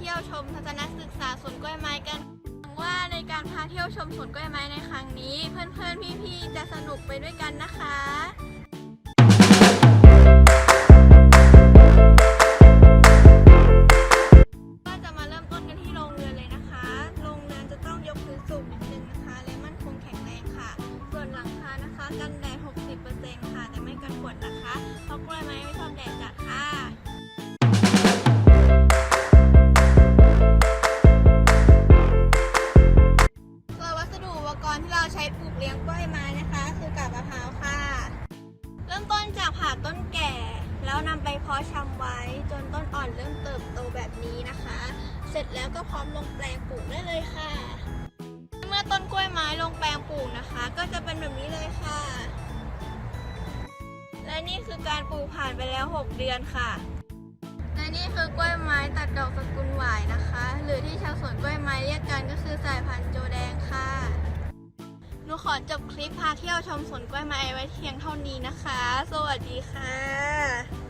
เที่ยวชมทัศนศึกษาสวนกล้วยไม้กันหวังว่าในการพาเที่ยวชมสวนกล้วยไม้ในครั้งนี้ เพื่อนๆพี่ๆจะสนุกไปด้วยกันนะคะกันแดด 60%ค่ะ แต่ไม่กันฝนนะคะ เพราะกล้วยไม้ไม่ชอบแดดจัดค่ะ เราใช้ปลูกเลี้ยงกล้วยไม้นะคะ คือกาบมะพร้าวค่ะ เริ่มต้นจากผ่าต้นแก่ แล้วนำไปเพาะชำไว้จนต้นอ่อนเริ่มเติบโตแบบนี้นะคะ เสร็จแล้วก็พร้อมลงแปลงปลูกได้เลยค่ะ เมื่อต้นกล้วยไม้ลงแปลงปลูกนะคะ ก็จะเป็นแบบนี้เลยค่ะ และนี่คือการปลูกผ่านไปแล้ว 6 เดือนค่ะและนี่คือกล้วยไม้ตัดดอกสกุลหวายนะคะ หรือที่ชาวสวนกล้วยไม้เรียกกันก็ ขอจบคลิปพาเที่ยวชมสวนกล้วยไม้ไว้เพียงเท่านี้นะคะ สวัสดีค่ะ